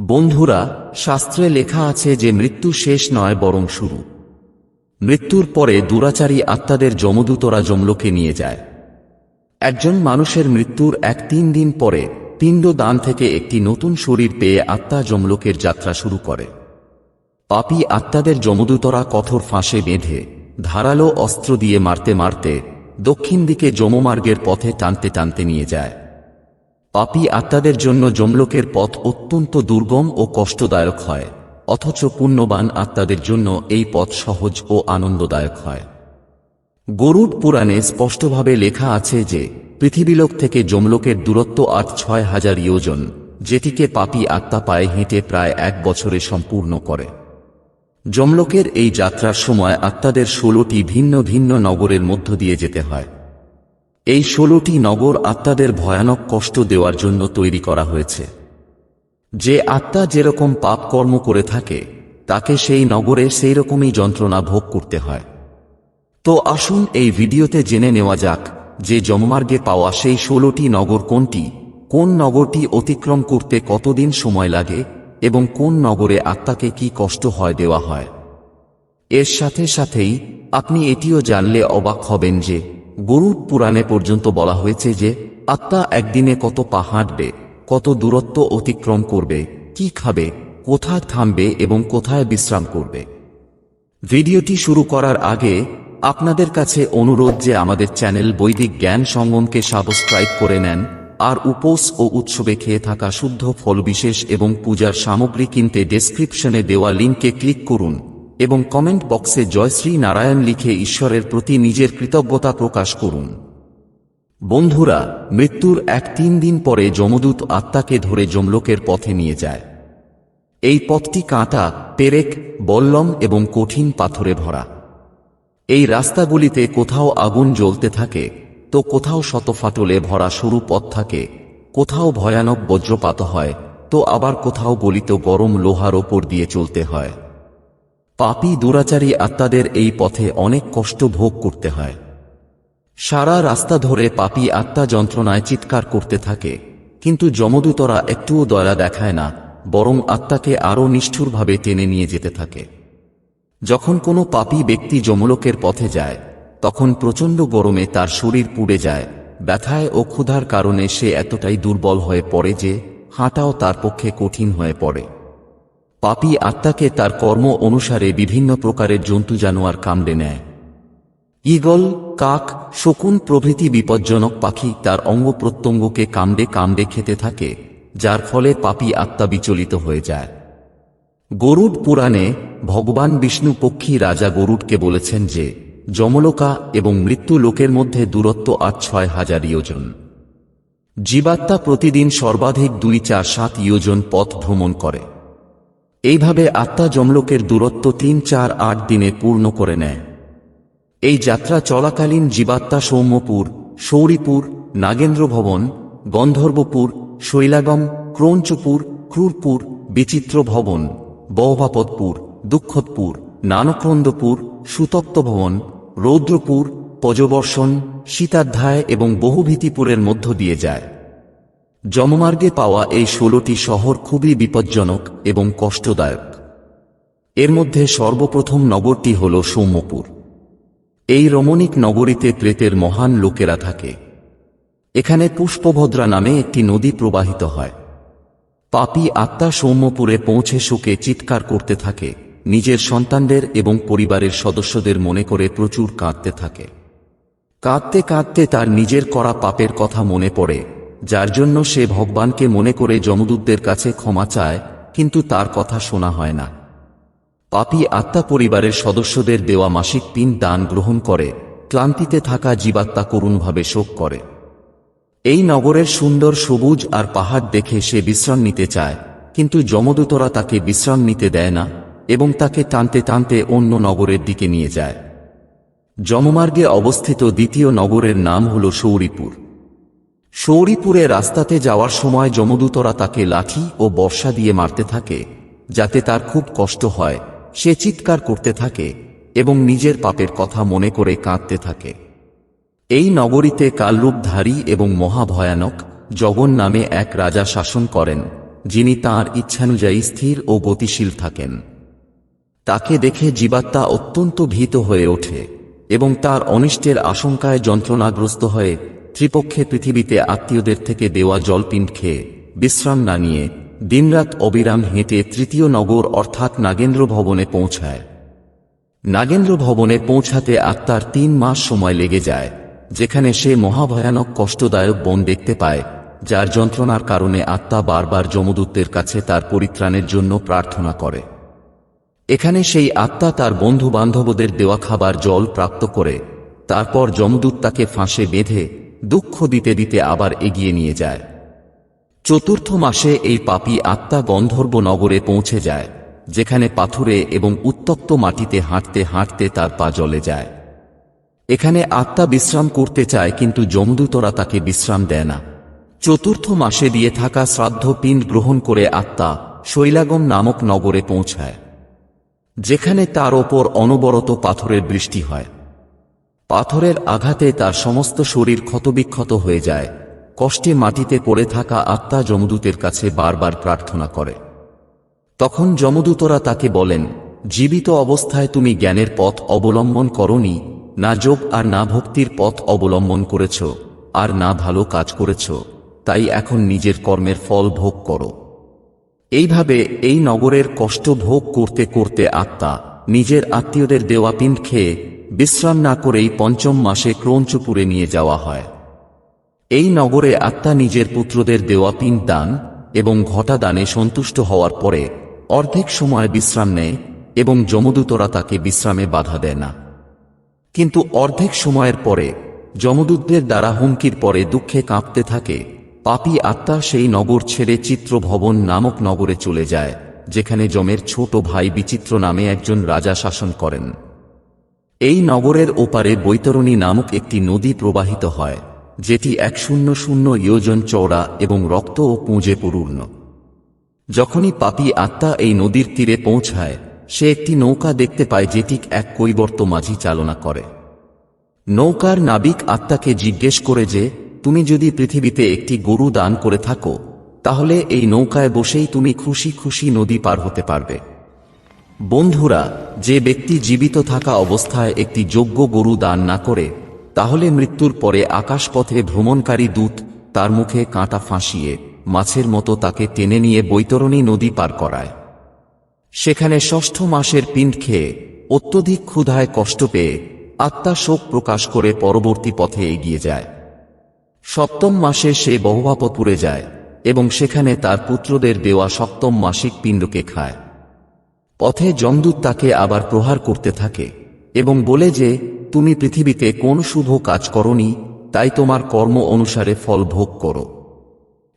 বন্ধুরা, শাস্ত্রে লেখা আছে যে মৃত্যু শেষ নয় বরং শুরু। মৃত্যুর পরে দুরাচারী আত্মাদের যমদূতরা যমলোকে নিয়ে যায়। একজন মানুষের মৃত্যুর এক তিন দিন পরে পিণ্ড দান থেকে একটি নতুন শরীর পেয়ে আত্মা যমলোকের যাত্রা শুরু করে। পাপী আত্মাদের যমদূতরা কঠোর ফাঁসে বেঁধে, ধারালো অস্ত্র দিয়ে মারতে মারতে দক্ষিণ দিকে যমমার্গের পথে টানতে টানতে নিয়ে যায়। পাপী আত্মাদের জন্য যমলোকের পথ অত্যন্ত দুর্গম ও কষ্টদায়ক হয়, অথচ পুণ্যবান আত্মাদের জন্য এই পথ সহজ ও আনন্দদায়ক হয়। গরুড পুরাণে স্পষ্টভাবে লেখা আছে যে পৃথিবীলোক থেকে যমলোকের দূরত্ব আট ছয় হাজার ইয়োজন, যেটিকে পাপী আত্মা পায়ে হেঁটে প্রায় এক বছরে সম্পূর্ণ করে। যমলোকের এই যাত্রার সময় আত্মাদের ষোলোটি ভিন্ন ভিন্ন নগরের মধ্য দিয়ে যেতে হয়। এই ষোলোটি নগর আত্মাদের ভয়ানক কষ্ট দেওয়ার জন্য তৈরি করা হয়েছে। যে আত্মা যেরকম পাপ কর্ম করে থাকে, তাকে সেই নগরে সেই রকমই যন্ত্রণা ভোগ করতে হয়। তো আসুন এই ভিডিওতে জেনে নেওয়া যাক যে জমমার্গে পাওয়া সেই ষোলোটি নগর কোনটি, কোন নগরটি অতিক্রম করতে কতদিন সময় লাগে, এবং কোন নগরে আত্মাকে কি কষ্ট হয় দেওয়া হয়। এর সাথে সাথেই আপনি এটিও জানলে অবাক হবেন যে গরুড পুরাণে পর্যন্ত বলা হয়েছে যে, আত্মা একদিনে কত পা হাঁটবে কত দূরত্ব অতিক্রম করবে, কি খাবে, কোথায় থামবে এবং কোথায় বিশ্রাম করবে। ভিডিওটি শুরু করার আগে, আপনাদের কাছে অনুরোধ যে আমাদের চ্যানেল বৈদিক জ্ঞান সঙ্গমকে সাবস্ক্রাইব করে নেন, আর উপোস ও উৎসবে খেয়ে থাকা শুদ্ধ ফল বিশেষ এবং পূজার সামগ্রী কিনতে ডেসক্রিপশনে দেওয়া লিঙ্কে ক্লিক করুন। এবং কমেন্ট বক্সে জয়শ্রী নারায়ণ লিখে ঈশ্বরের প্রতি নিজের কৃতজ্ঞতা প্রকাশ করুন। বন্ধুরা, মৃত্যুর এক তিন দিন পরে যমদূত আত্মাকে ধরে যমলোকের পথে নিয়ে যায়। এই পথটি কাঁটা, পেরেক, বল্লম এবং কঠিন পাথরে ভরা। এই রাস্তাগুলিতে কোথাও আগুন জ্বলতে থাকে, তো কোথাও শতফাটলে ভরা সরু পথ থাকে, কোথাও ভয়ানক বজ্রপাত হয়, তো আবার কোথাও গলিত গরম লোহার ওপর দিয়ে চলতে হয়। পাপী দুরাচারী আত্মাদের এই পথে অনেক কষ্ট ভোগ করতে হয়। সারা রাস্তা ধরে পাপী আত্মা যন্ত্রণায় চিৎকার করতে থাকে, কিন্তু যমদূতরা একটুও দয়া দেখায় না, বরং আত্মাকে আরও নিষ্ঠুরভাবে টেনে নিয়ে যেতে থাকে। যখন কোনো পাপী ব্যক্তি যমলোকের পথে যায়, তখন প্রচণ্ড গরমে তার শরীর পুড়ে যায়, ব্যথায় ও ক্ষুধার কারণে সে এতটাই দুর্বল হয়ে পড়ে যে হাঁটাও তার পক্ষে কঠিন হয়ে পড়ে। পাপী আত্মাকে তার কর্ম অনুসারে বিভিন্ন প্রকারের জন্তু জানোয়ার কামড়ে নেয়। ঈগল, কাক, শকুন প্রভৃতি বিপজ্জনক পাখি তার অঙ্গ প্রত্যঙ্গকে কামড়ে কামড়ে খেতে থাকে, যার ফলে পাপী আত্মা বিচলিত হয়ে যায়। গরুড পুরাণে ভগবান বিষ্ণু পক্ষী রাজা গরুডকে বলেছেন যে, যমলোকা এবং মৃত্যু লোকের মধ্যে দূরত্ব আট ছয় হাজার ইয়োজন। জীবাত্মা প্রতিদিন সর্বাধিক দুই চার সাত ইয়োজন পথ ভ্রমণ করে। এইভাবে আত্মা যমলোকের দূরত্ব তিন, চার, আট দিনে পূর্ণ করে নেয়। এই যাত্রা চলাকালীন জীবাত্মা সৌম্যপুর সৌরীপুর নাগেন্দ্র ভবন গন্ধর্বপুর, শৈলাগম, ক্রৌঞ্চপুর, ক্রুরপুর বিচিত্র ভবন বহভাপদপুর দুঃখতপুর নানক্রন্দপুর সুতপ্ত ভবন রৌদ্রপুর, পজবর্ষণ সীতাধ্যায় এবং বহুভীতিপুরের মধ্য দিয়ে যায়। জমমার্গে পাওয়া এই ষোলোটি শহর খুবই বিপজ্জনক এবং কষ্টদায়ক। এর মধ্যে সর্বপ্রথম নগরটি হল সৌম্যপুর। এই রমণীক নগরীতে প্রেতের মহান লোকেরা থাকে। এখানে পুষ্পভদ্রা নামে একটি নদী প্রবাহিত হয়। পাপী আত্মা সৌম্যপুরে পৌঁছে শোকে চিৎকার করতে থাকে, নিজের সন্তানদের এবং পরিবারের সদস্যদের মনে করে প্রচুর কাঁদতে থাকে। কাঁদতে কাঁদতে তার নিজের করা পাপের কথা মনে পড়ে যার জন্য সে ভগবানকে মনে করে যমদূতদের কাছে ক্ষমা চায়, কিন্তু তার কথা শোনা হয় না। পাপী আত্মা পরিবারের সদস্যদের দেওয়া মাসিক তিন দান গ্রহণ করে, ক্লান্তিতে থাকা জীবাত্মা করুণভাবে শোক করে। এই নগরের সুন্দর সবুজ আর পাহাড় দেখে সে বিশ্রাম নিতে চায়, কিন্তু যমদূতরা তাকে বিশ্রাম নিতে দেয় না এবং তাকে টানতে টানতে অন্য নগরের দিকে নিয়ে যায়। যমমার্গে অবস্থিত দ্বিতীয় নগরের নাম হল সৌরীপুর সৌরীপুরে রাস্তাতে যাওয়ার সময় যমদূতরা তাকে লাঠি ও বর্ষা দিয়ে মারতে থাকে, যাতে তার খুব কষ্ট হয়। সে চিৎকার করতে থাকে এবং নিজের পাপের কথা মনে করে কাঁদতে থাকে। এই নগরীতে কালরূপধারী এবং মহাভয়ানক জগন নামে এক রাজা শাসন করেন, যিনি তাঁর ইচ্ছানুযায়ী স্থির ও গতিশীল থাকেন। তাকে দেখে জীবাত্মা অত্যন্ত ভীত হয়ে ওঠে এবং তার অনিষ্টের আশঙ্কায় যন্ত্রণাগ্রস্ত হয়ে ত্রিপক্ষে পৃথিবীতে আত্মীয়দের থেকে দেওয়া জলপিণ্ড খেয়ে বিশ্রাম না নিয়ে দিনরাত অবিরাম হেঁটে তৃতীয় নগর অর্থাৎ নাগেন্দ্র ভবনে পৌঁছায়। নাগেন্দ্র ভবনে পৌঁছাতে আত্মার তিন মাস সময় লেগে যায়, যেখানে সে মহাভয়ানক কষ্টদায়ক বন দেখতে পায়, যার যন্ত্রণার কারণে আত্মা বারবার যমদূতদের কাছে তার পরিত্রাণের জন্য প্রার্থনা করে। এখানে সেই আত্মা তার বন্ধু বান্ধবদের দেওয়া খাবার জল প্রাপ্ত করে, তারপর যমদূত তাকে ফাঁসে বেঁধে দুঃখ দিতে দিতে আবার এগিয়ে নিয়ে যায়। চতুর্থ মাসে এই পাপী আত্মা গন্ধর্ব নগরে পৌঁছে যায়, যেখানে পাথুরে এবং উত্তপ্ত মাটিতে হাঁটতে হাঁটতে তার পা জলে যায়। এখানে আত্মা বিশ্রাম করতে চায় কিন্তু যমদূতরা তাকে বিশ্রাম দেয় না। চতুর্থ মাসে দিয়ে থাকা শ্রাদ্ধ পিণ্ড গ্রহণ করে আত্মা শৈলাগম নামক নগরে পৌঁছায়, যেখানে তার ওপর অনবরত পাথরের বৃষ্টি হয়। পাথরের আঘাতে তার সমস্ত শরীর ক্ষতবিক্ষত হয়ে যায়। কষ্টে মাটিতে পড়ে থাকা আত্মা যমদূতের কাছে বারবার প্রার্থনা করে। তখন যমদূতরা তাকে বলেন, জীবিত অবস্থায় তুমি জ্ঞানের পথ অবলম্বন করনি, না যোগ আর না ভক্তির পথ অবলম্বন করেছ, আর না ভালো কাজ করেছ, তাই এখন নিজের কর্মের ফল ভোগ করো। এইভাবে এই নগরের কষ্ট ভোগ করতে করতে আত্মা নিজের আত্মীয়দের দেওয়া পিণ্ড খেয়ে বিশ্রাম না করেই পঞ্চম মাসে ক্রঞ্চপুরে নিয়ে যাওয়া হয়। এই নগরে আত্মা নিজের পুত্রদের দেওয়া পিণ্ড দান এবং ঘটা দানে সন্তুষ্ট হওয়ার পরে অর্ধেক সময় বিশ্রাম নেয় এবং যমদূতরা তাকে বিশ্রামে বাধা দেয় না। কিন্তু অর্ধেক সময়ের পরে যমদূতদের দ্বারা হুমকির পরে দুঃখে কাঁপতে থাকে, পাপী আত্মা সেই নগর ছেড়ে চিত্রভবন নামক নগরে চলে যায়, যেখানে যমের ছোট ভাই বিচিত্র নামে একজন রাজা শাসন করেন। এই নগরের ওপারে বৈতরণী নামক একটি নদী প্রবাহিত হয়, যেটি এক শূন্য শূন্য ইয়োজন চওড়া এবং রক্ত ও পুঁজে পূর্ণ। যখনই পাপী আত্মা এই নদীর তীরে পৌঁছায়, সে একটি নৌকা দেখতে পায় যেটি এক কৈবর্ত মাঝি চালনা করে। নৌকার নাবিক আত্মাকে জিজ্ঞেস করে যে, তুমি যদি পৃথিবীতে একটি গরু দান করে থাকো, তাহলে এই নৌকায় বসেই তুমি খুশি খুশি নদী পার হতে পারবে। বন্ধুরা, যে ব্যক্তি জীবিত থাকা অবস্থায় একটি যোগ্য গরু দান না করে, তাহলে মৃত্যুর পরে আকাশপথে ভ্রমণকারী দূত তার মুখে কাঁটা ফাঁসিয়ে মাছের মতো তাকে টেনে নিয়ে বৈতরণী নদী পার করায়। সেখানে ষষ্ঠ মাসের পিণ্ড খেয়ে অত্যধিক ক্ষুধায় কষ্ট পেয়ে আত্মা শোক প্রকাশ করে পরবর্তী পথে এগিয়ে যায়। সপ্তম মাসে সে বহুভাপপুরে যায় এবং সেখানে তার পুত্রদের দেওয়া সপ্তম মাসিক পিণ্ডকে খায়। পথে যমদূত তাকে আবার প্রহার করতে থাকে এবং বলে যে, তুমি পৃথিবীতে কোন শুভ কাজ করনি, তাই তোমার কর্ম অনুসারে ফল ভোগ করো।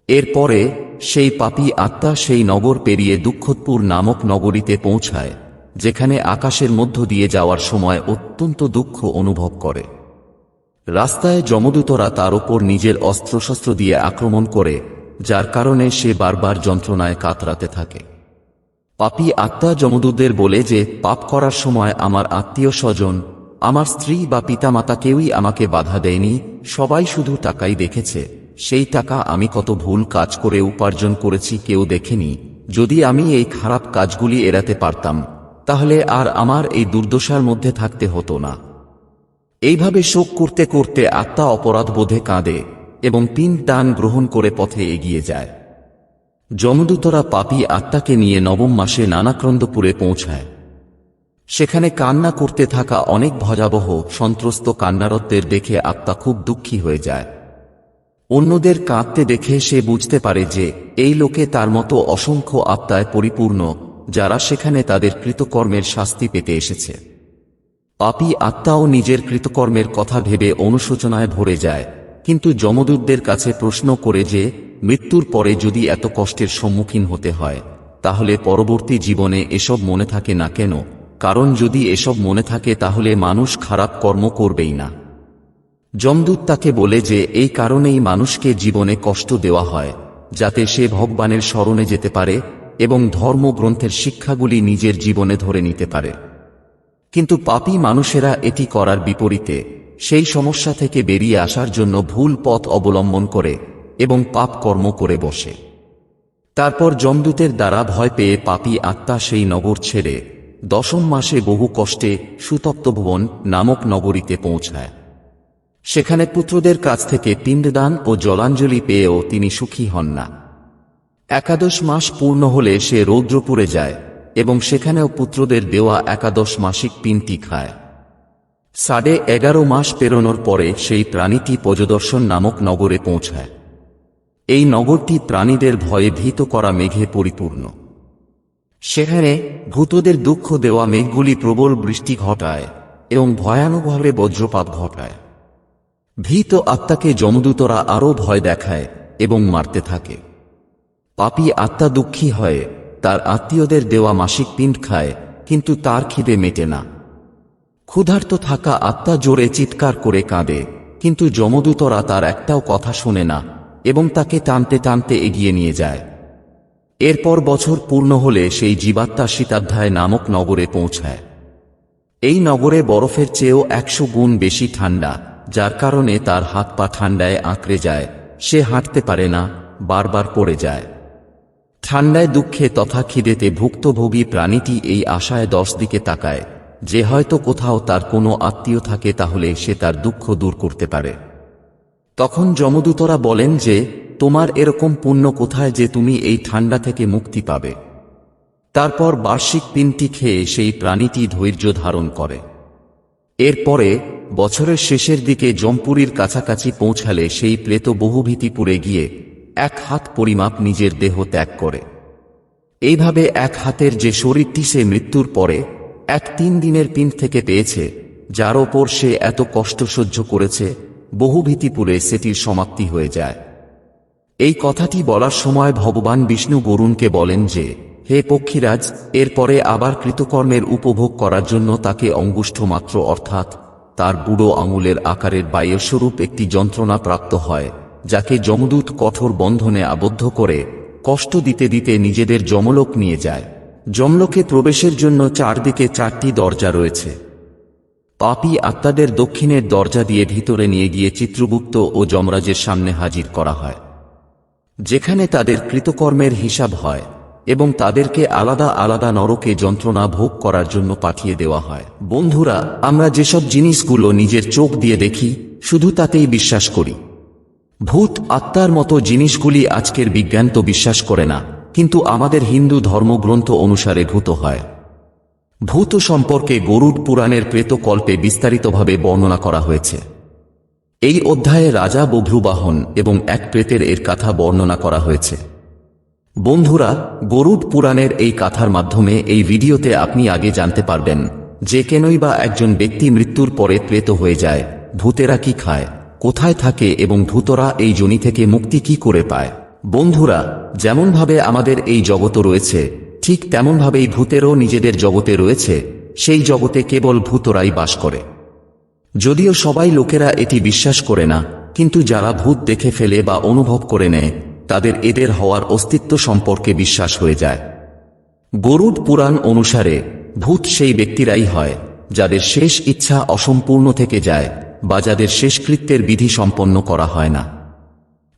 এরপরে সেই পাপী আত্মা সেই নগর পেরিয়ে দুঃখতপুর নামক নগরীতে পৌঁছায়, যেখানে আকাশের মধ্য দিয়ে যাওয়ার সময় অত্যন্ত দুঃখ অনুভব করে। রাস্তায় যমদূতরা তার ওপর নিজের অস্ত্রশস্ত্র দিয়ে আক্রমণ করে, যার কারণে সে বারবার যন্ত্রণায় কাতরাতে থাকে। পাপী আত্মা যমদূতদের বলে যে, পাপ করার সময় আমার আত্মীয় স্বজন, আমার স্ত্রী বা পিতামাতা কেউই আমাকে বাধা দেয়নি, সবাই শুধু টাকাই দেখেছে, সেই টাকা আমি কত ভুল কাজ করে উপার্জন করেছি কেউ দেখেনি, যদি আমি এই খারাপ কাজগুলি এড়াতে পারতাম, তাহলে আর আমার এই দুর্দশার মধ্যে থাকতে হতো না। এইভাবে শোক করতে করতে আত্মা অপরাধ বোধে কাঁদে এবং তিন দান গ্রহণ করে পথে এগিয়ে যায়। যমদূতরা পাপী আত্মাকে নিয়ে নবম মাসে নানাক্রন্দপুরে পৌঁছায়। সেখানে কান্না করতে থাকা অনেক ভয়াবহ, সন্ত্রস্ত কান্নারতদের দেখে আত্মা খুব দুঃখী হয়ে যায়। অন্যদের কাঁদতে দেখে সে বুঝতে পারে যে, এই লোকে তার মতো অসংখ্য আত্মায় পরিপূর্ণ, যারা সেখানে তাদের কৃতকর্মের শাস্তি পেতে এসেছে। পাপী আত্মাও নিজের কৃতকর্মের কথা ভেবে অনুশোচনায় ভরে যায়, কিন্তু যমদূতদের কাছে প্রশ্ন করে যে মৃত্যুর পরে যদি এত কষ্টের সম্মুখীন হতে হয়, তাহলে পরবর্তী জীবনে এসব মনে থাকে না কেন? কারণ যদি এসব মনে থাকে তাহলে মানুষ খারাপ কর্ম করবেই না। যমদূত তাকে বলে যে, এই কারণেই মানুষকে জীবনে কষ্ট দেওয়া হয়, যাতে সে ভগবানের স্মরণে যেতে পারে এবং ধর্মগ্রন্থের শিক্ষাগুলি নিজের জীবনে ধরে নিতে পারে। কিন্তু পাপী মানুষেরা এটি করার বিপরীতে, সেই সমস্যা থেকে বেরিয়ে আসার জন্য ভুল পথ অবলম্বন করে। এবং পাপ কর্ম করে বসে। তারপর যমদূতের দ্বারা ভয় পেয়ে পাপী আত্মা সেই নগর ছেড়ে দশম মাসে বহু কষ্টে সুতপ্ত ভুবন নামক নগরীতে পৌঁছায়। সেখানে পুত্রদের কাছ থেকে পিণ্ডদান ও জলাঞ্জলি পেয়েও তিনি সুখী হন না। একাদশ মাস পূর্ণ হলে সে রৌদ্রপুরে যায় এবং সেখানেও পুত্রদের দেওয়া একাদশ মাসিক পিনটি খায়। সাড়ে এগারো মাস পেরোনোর পরে সেই প্রাণীটি পজদর্শন নামক নগরে পৌঁছায়। এই নগরটি প্রাণীদের ভয়ে ভীত করা মেঘে পরিপূর্ণ। সেখানে ভূতদের দুঃখ দেওয়া মেঘগুলি প্রবল বৃষ্টি ঘটায় এবং ভয়ানকভাবে বজ্রপাত ঘটায়। ভীত আত্মাকে যমদূতরা আরও ভয় দেখায় এবং মারতে থাকে। পাপী আত্মা দুঃখী হয়ে, তার আত্মীয়দের দেওয়া মাসিক পিণ্ড খায়, কিন্তু তার খিদে মেটে না। ক্ষুধার্ত থাকা আত্মা জোরে চিৎকার করে কাঁদে, কিন্তু যমদূতরা তার একটাও কথা শোনে না। এবং তাকে টানতে টানতে এগিয়ে নিয়ে যায়। এরপর বছর পূর্ণ হলে সেই জীবাত্মা শীতাধ্যায় নামক নগরে পৌঁছায়। এই নগরে বরফের চেয়েও একশো গুণ বেশি ঠান্ডা, যার কারণে তার হাত পা ঠান্ডায় আঁকড়ে যায়, সে হাঁটতে পারে না, বারবার পড়ে যায়। ঠান্ডায় দুঃখে তথা খিদেতে ভুক্তভোগী প্রাণীটি এই আশায় দশ দিকে তাকায়, যে হয়তো কোথাও তার কোনো আত্মীয় থাকে তাহলে সে তার দুঃখ দূর করতে পারে। তখন যমদূতরা বলেন যে, তোমার এরকম পুণ্য কোথায় যে তুমি এই ঠান্ডা থেকে মুক্তি পাবে? তারপর বার্ষিক পিনটি খেয়ে সেই প্রাণীটি ধৈর্য ধারণ করে। এরপরে, বছরের শেষের দিকে জমপুরীর কাছাকাছি পৌঁছালে সেই প্লেত বহুভীতিপুরে গিয়ে এক হাত পরিমাপ নিজের দেহ ত্যাগ করে। এইভাবে এক হাতের যে শরীরটি সে মৃত্যুর পরে, এক তিন দিনের পিন থেকে পেয়েছে, যার ওপর সে এত কষ্ট সহ্য করেছে বহুভীতিপুরে সেটির সমাপ্তি হয়ে যায়। এই কথাটি বলার সময় ভগবান বিষ্ণু বরুণকে বলেন যে, হে পক্ষীরাজ এরপরে আবার কৃতকর্মের উপভোগ করার জন্য তাকে অঙ্গুষ্ঠ মাত্র অর্থাৎ তার বুড়ো আঙুলের আকারের বায়ুস্বরূপ একটি যন্ত্রণা প্রাপ্ত হয়, যাকে যমদূত কঠোর বন্ধনে আবদ্ধ করে কষ্ট দিতে দিতে নিজেদের যমলোক নিয়ে যায়। যমলোকে প্রবেশের জন্য চারদিকে চারটি দরজা রয়েছে। পাপী আত্মাদের দক্ষিণের দরজা দিয়ে ভিতরে নিয়ে গিয়ে চিত্রগুপ্ত ও যমরাজের সামনে হাজির করা হয়। যেখানে তাদের কৃতকর্মের হিসাব হয় এবং তাদেরকে আলাদা আলাদা নরকে যন্ত্রণা ভোগ করার জন্য পাঠিয়ে দেওয়া হয়। বন্ধুরা, আমরা যেসব জিনিসগুলো নিজের চোখ দিয়ে দেখি, শুধু তাতেই বিশ্বাস করি। ভূত আত্মার মতো জিনিসগুলি আজকের বিজ্ঞান তো বিশ্বাস করে না, কিন্তু আমাদের হিন্দু ধর্মগ্রন্থ অনুসারে ভূত হয়। ভূত সম্পর্কে গরুড পুরাণের প্রেতকল্পে বিস্তারিতভাবে বর্ণনা করা হয়েছে। এই অধ্যায়ে রাজা বভ্রুবাহন এবং এক প্রেতের এর কথা বর্ণনা করা হয়েছে। বন্ধুরা, গরুড পুরাণের এই কথার মাধ্যমে এই ভিডিওতে আপনি আগে জানতে পারবেন যে কেনই বা একজন ব্যক্তি মৃত্যুর পরে প্রেত হয়ে যায়, ভূতেরা কি খায়, কোথায় থাকে এবং ভূতরা এই জনি থেকে মুক্তি কি করে পায়। বন্ধুরা, যেমনভাবে আমাদের এই জগত রয়েছে ঠিক তেমনভাবেই ভূতেরও নিজেদের জগতে রয়েছে, সেই জগতে কেবল ভূতরাই বাস করে। যদিও সবাই লোকেরা এটি বিশ্বাস করে না, কিন্তু যারা ভূত দেখে ফেলে বা অনুভব করে নেয়, তাদের এদের হওয়ার অস্তিত্ব সম্পর্কে বিশ্বাস হয়ে যায়। গরুড পুরাণ অনুসারে, ভূত সেই ব্যক্তিরাই হয়, যাদের শেষ ইচ্ছা অসম্পূর্ণ থেকে যায়, বা যাদের শেষকৃত্যের বিধি সম্পন্ন করা হয় না।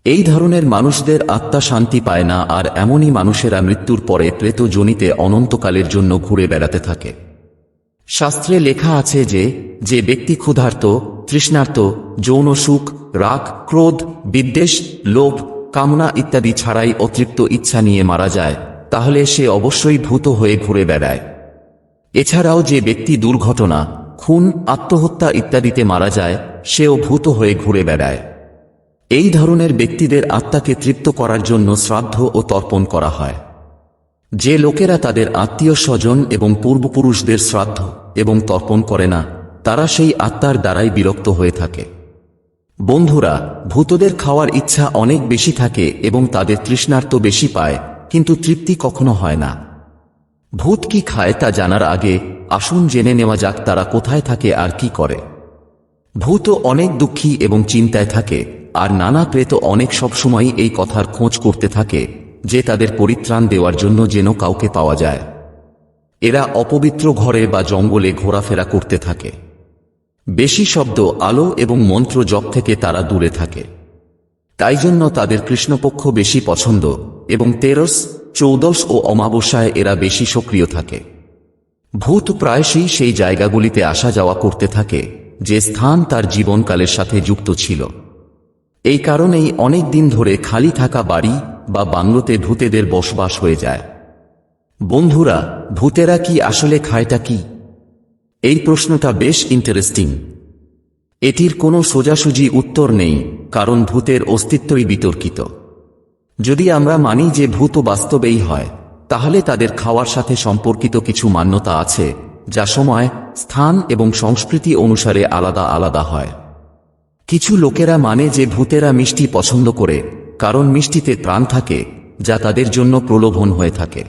এই ধরনের মানুষদের আত্মা শান্তি পায় না, আর এমনই মানুষেরা মৃত্যুর পরে প্রেত জনিতে অনন্তকালের জন্য ঘুরে বেড়াতে থাকে। শাস্ত্রে লেখা আছে যে যে ব্যক্তি ক্ষুধার্ত, তৃষ্ণার্ত, যৌন সুখ, রাগ, ক্রোধ, বিদ্বেষ, লোভ, কামনা ইত্যাদি ছাড়াই অতৃপ্ত ইচ্ছা নিয়ে মারা যায়, তাহলে সে অবশ্যই ভূত হয়ে ঘুরে বেড়ায়। এছাড়াও যে ব্যক্তি দুর্ঘটনা, খুন, আত্মহত্যা ইত্যাদিতে মারা যায়, সেও ভূত হয়ে ঘুরে বেড়ায়। এই ধরনের ব্যক্তিদের আত্মাকে তৃপ্ত করার জন্য শ্রাদ্ধ ও তর্পণ করা হয়। যে লোকেরা তাদের আত্মীয় স্বজন এবং পূর্বপুরুষদের শ্রাদ্ধ এবং তর্পণ করে না, তারা সেই আত্মার দ্বারাই বিরক্ত হয়ে থাকে। বন্ধুরা, ভূতদের খাওয়ার ইচ্ছা অনেক বেশি থাকে এবং তাদের তৃষ্ণার্ত বেশি পায়, কিন্তু তৃপ্তি কখনো হয় না। ভূত কি খায় তা জানার আগে আসুন জেনে নেওয়া যাক তারা কোথায় থাকে আর কি করে। ভূত অনেক দুঃখী এবং চিন্তায় থাকে, আর নানা প্রেত অনেক সবসময় এই কথার খোঁজ করতে থাকে, যে তাদের পরিত্রাণ দেওয়ার জন্য যেন কাউকে পাওয়া যায়। এরা অপবিত্র ঘরে বা জঙ্গলে ঘোরাফেরা করতে থাকে। বেশি শব্দ আলো এবং মন্ত্র জপ থেকে তারা দূরে থাকে। তাই জন্য তাদের কৃষ্ণপক্ষ বেশি পছন্দ, এবং তেরস, চৌদশ ও অমাবস্যায় এরা বেশি সক্রিয় থাকে। ভূত প্রায়শই সেই জায়গাগুলিতে আসা যাওয়া করতে থাকে যে স্থান তার জীবনকালের সাথে যুক্ত ছিল। এই কারণেই অনেক দিন ধরে খালি থাকা বাড়ি বা বাংলোতে ভূতেদের বসবাস হয়ে যায়। বন্ধুরা, ভূতেরা কি আসলে খায়টা কি? এই প্রশ্নটা বেশ ইন্টারেস্টিং এটির কোনো সোজাসুজি উত্তর নেই, কারণ ভূতের অস্তিত্বই বিতর্কিত। যদি আমরা মানি যে ভূত বাস্তবেই হয়, তাহলে তাদের খাওয়ার সাথে সম্পর্কিত কিছু মান্যতা আছে। যা সময়, স্থান এবং সংস্কৃতি অনুসারে আলাদা আলাদা হয়। কিছু লোকেরা মানে যে ভূতেরা মিষ্টি পছন্দ করে, কারণ মিষ্টিতে প্রাণ থাকে, যা তাদের জন্য প্রলোভন হয়ে থাকে।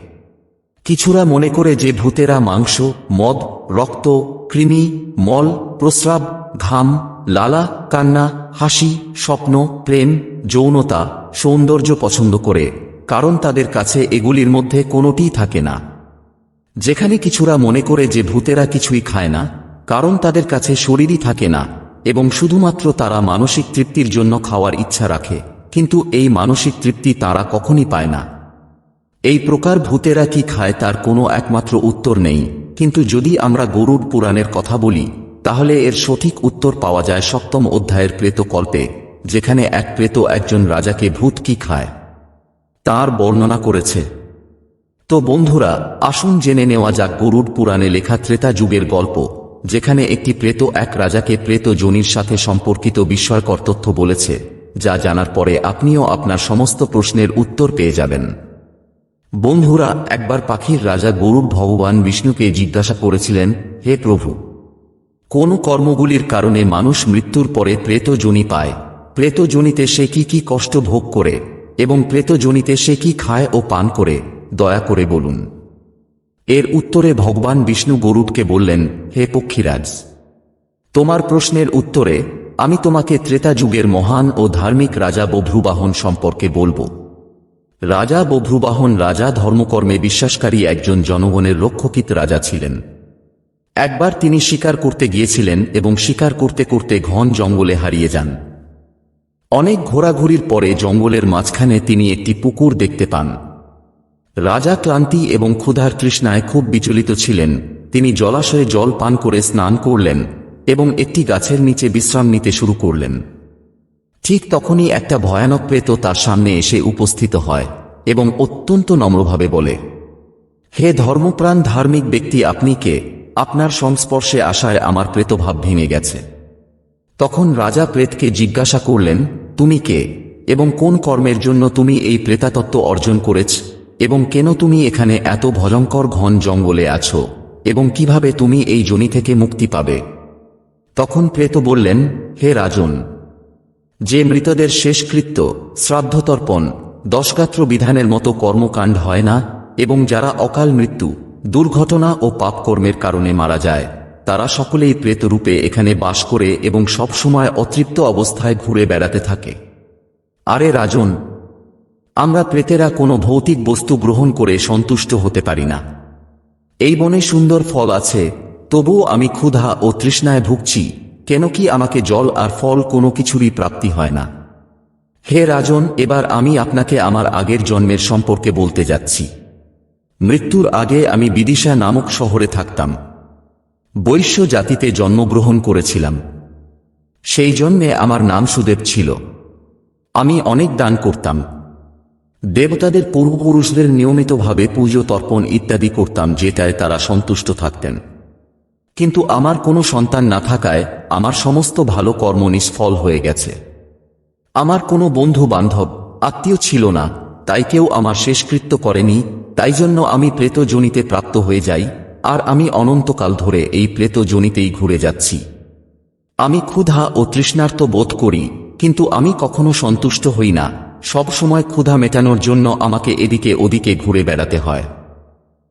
কিছুরা মনে করে যে ভূতেরা মাংস, মদ, রক্ত, কৃমি, মল, প্রস্রাব, ঘাম, লালা, কান্না, হাসি, স্বপ্ন, প্রেম, যৌনতা, সৌন্দর্য পছন্দ করে, কারণ তাদের কাছে এগুলির মধ্যে কোনোটিই থাকে না। যেখানে কিছুরা মনে করে যে ভূতেরা কিছুই খায় না, কারণ তাদের কাছে শরীরই থাকে না, এবং শুধুমাত্র তারা মানসিক তৃপ্তির জন্য খাওয়ার ইচ্ছা রাখে, কিন্তু এই মানসিক তৃপ্তি তারা কখনই পায় না। এই প্রকার ভূতেরা কি খায় তার কোনো একমাত্র উত্তর নেই, কিন্তু যদি আমরা গরুড পুরাণের কথা বলি, তাহলে এর সঠিক উত্তর পাওয়া যায় সপ্তম অধ্যায়ের প্রেতকল্পে যেখানে এক প্রেত একজন রাজাকে ভূত কি খায়, তার বর্ণনা করেছে। তো বন্ধুরা, আসুন জেনে নেওয়া যাক গরুড পুরাণে লেখা ত্রেতা যুগের গল্প, যেখানে একটি প্রেত এক রাজাকে প্রেত জনির সাথে সম্পর্কিত বিস্ময়কর তথ্য বলেছে, যা জানার পরে আপনিও আপনার সমস্ত প্রশ্নের উত্তর পেয়ে যাবেন। বন্ধুরা, একবার পাখির রাজা গরুড় ভগবান বিষ্ণুকে জিজ্ঞাসা করেছিলেন, হে প্রভু, কোন কর্মগুলির কারণে মানুষ মৃত্যুর পরে প্রেতজনি পায়? প্রেতজনিতে সে কি কি কষ্ট ভোগ করে? এবং প্রেতজনিতে সে কি খায় ও পান করে? দয়া করে বলুন। এর উত্তরে ভগবান বিষ্ণু গরুড়কে বললেন, হে পক্ষীরাজ, তোমার প্রশ্নের উত্তরে আমি তোমাকে ত্রেতা যুগের মহান ও ধার্মিক রাজা বভ্রুবাহন সম্পর্কে বলব। রাজা বভ্রুবাহন রাজা ধর্মকর্মে বিশ্বাসকারী একজন জনগণের রক্ষকিত রাজা ছিলেন। একবার তিনি শিকার করতে গিয়েছিলেন এবং শিকার করতে করতে ঘন জঙ্গলে হারিয়ে যান। অনেক ঘোরাঘুরির পরে জঙ্গলের মাঝখানে তিনি একটি পুকুর দেখতে পান। রাজা ক্লান্তি এবং ক্ষুধার তৃষ্ণায় খুব বিচলিত ছিলেন। তিনি জলাশয়ে জল পান করে স্নান করলেন এবং একটি গাছের নিচে বিশ্রাম নিতে শুরু করলেন। ঠিক তখনই একটা ভয়ানক প্রেত তার সামনে এসে উপস্থিত হয় এবং অত্যন্ত নম্রভাবে বলে, হে ধর্মপ্রাণ ধার্মিক ব্যক্তি, আপনি কে? আপনার সংস্পর্শে আসায় আমার প্রেতভাব ভেঙে গেছে। তখন রাজা প্রেতকে জিজ্ঞাসা করলেন, তুমি কে? এবং কোন কর্মের জন্য তুমি এই প্রেতাতত্ত্ব অর্জন করেছ? এবং কেন তুমি এখানে এত ভয়ঙ্কর ঘন জঙ্গলে আছো? এবং কীভাবে তুমি এই জনি থেকে মুক্তি পাবে? তখন প্রেত বললেন, হে রাজন, যে মৃতদের শেষকৃত্য, শ্রাদ্ধতর্পণ, দশগাত্র বিধানের মতো কর্মকাণ্ড হয় না, এবং যারা অকাল মৃত্যু, দুর্ঘটনা ও পাপকর্মের কারণে মারা যায়, তারা সকলেই প্রেতরূপে এখানে বাস করে এবং সবসময় অতৃপ্ত অবস্থায় ঘুরে বেড়াতে থাকে। আরে রাজন আমরা প্রেতেরা কোনো ভৌতিক বস্তু গ্রহণ করে সন্তুষ্ট হতে পারি না। এই বনে সুন্দর ফল আছে, তবুও আমি ক্ষুধা ও তৃষ্ণায় ভুগছি, কেন কি আমাকে জল আর ফল কোনো কিছুরই প্রাপ্তি হয় না। হে রাজন, এবার আমি আপনাকে আমার আগের জন্মের সম্পর্কে বলতে যাচ্ছি। মৃত্যুর আগে আমি বিদিশা নামক শহরে থাকতাম। বৈশ্য জাতিতে জন্মগ্রহণ করেছিলাম। সেই জন্যে আমার নাম সুদেব ছিল। আমি অনেক দান করতাম। দেবতাদের পূর্বপুরুষদের নিয়মিতভাবে পুজো, তর্পণ ইত্যাদি করতাম যেটায় তারা সন্তুষ্ট থাকতেন। কিন্তু আমার কোনো সন্তান না থাকায় আমার সমস্ত ভালো কর্ম নিষ্ফল হয়ে গেছে। আমার কোনো বন্ধু বান্ধব আত্মীয় ছিল না, তাই কেউ আমার শেষকৃত্য করেনি, তাই জন্য আমি প্রেতজনিতে প্রাপ্ত হয়ে যাই, আর আমি অনন্তকাল ধরে এই প্রেত প্রেতজনিতেই ঘুরে যাচ্ছি। আমি ক্ষুধা ও তৃষ্ণার্ত বোধ করি, কিন্তু আমি কখনো সন্তুষ্ট হই না। সব সময় ক্ষুধা মেটানোর জন্য আমাকে এদিকে ওদিকে ঘুরে বেড়াতে হয়।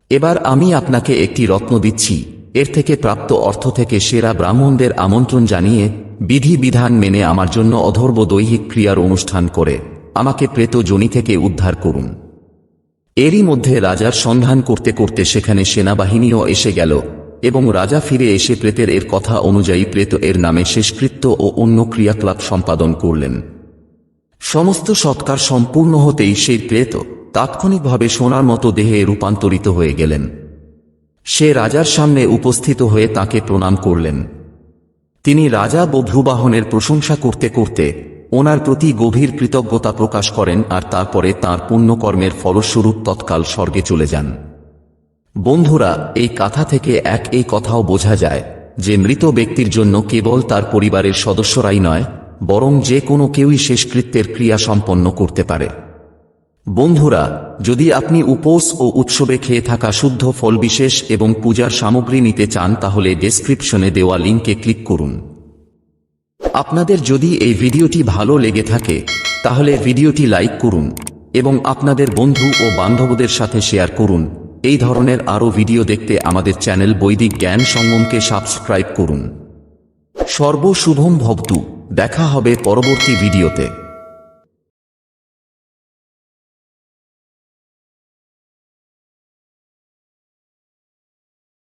এবার আমি আপনাকে একটি রত্ন দিচ্ছি। এর থেকে প্রাপ্ত অর্থ থেকে সেরা ব্রাহ্মণদের আমন্ত্রণ জানিয়ে বিধি বিধান মেনে আমার জন্য অধর্ব দৈহিক ক্রিয়ার অনুষ্ঠান করে আমাকে প্রেত জনি থেকে উদ্ধার করুন। এরই মধ্যে রাজার সন্ধান করতে করতে সেখানে সেনাবাহিনীও এসে গেল এবং রাজা ফিরে এসে প্রেতের এর কথা অনুযায়ী প্রেত এর নামে শেষকৃত্য ও অন্য ক্রিয়াকলাপ সম্পাদন করলেন। সমস্ত সৎকার সম্পূর্ণ হতেই সেই প্রেত তাৎক্ষণিকভাবে সোনার মতো দেহে রূপান্তরিত হয়ে গেলেন। সে রাজার সামনে উপস্থিত হয়ে তাকে প্রণাম করলেন। তিনি রাজা বভ্রুবাহনের প্রশংসা করতে করতে ওনার প্রতি গভীর কৃতজ্ঞতা প্রকাশ করেন আর তারপরে তার পুণ্যকর্মের ফলস্বরূপ তৎকাল স্বর্গে চলে যান। বন্ধুরা, এই কথা থেকে এক এই কথাও বোঝা যায় যে মৃত ব্যক্তির জন্য কেবল তার পরিবারের সদস্যরাই নয় বরং যে কোনো কেউই শেষকৃত্যের ক্রিয়া সম্পন্ন করতে পারে। বন্ধুরা, যদি আপনি উপোস ও উৎসবে খেয়ে থাকা শুদ্ধ ফল বিশেষ এবং পূজার সামগ্রী নিতে চান, তাহলে ডেসক্রিপশনে দেওয়া লিঙ্কে ক্লিক করুন। আপনাদের যদি এই ভিডিওটি ভালো লেগে থাকে, তাহলে ভিডিওটি লাইক করুন এবং আপনাদের বন্ধু ও বান্ধবদের সাথে শেয়ার করুন। এই ধরনের আরও ভিডিও দেখতে আমাদের চ্যানেল বৈদিক জ্ঞান সঙ্গমকে সাবস্ক্রাইব করুন। সর্বশুভম ভবতু। দেখা হবে পরবর্তী ভিডিওতে।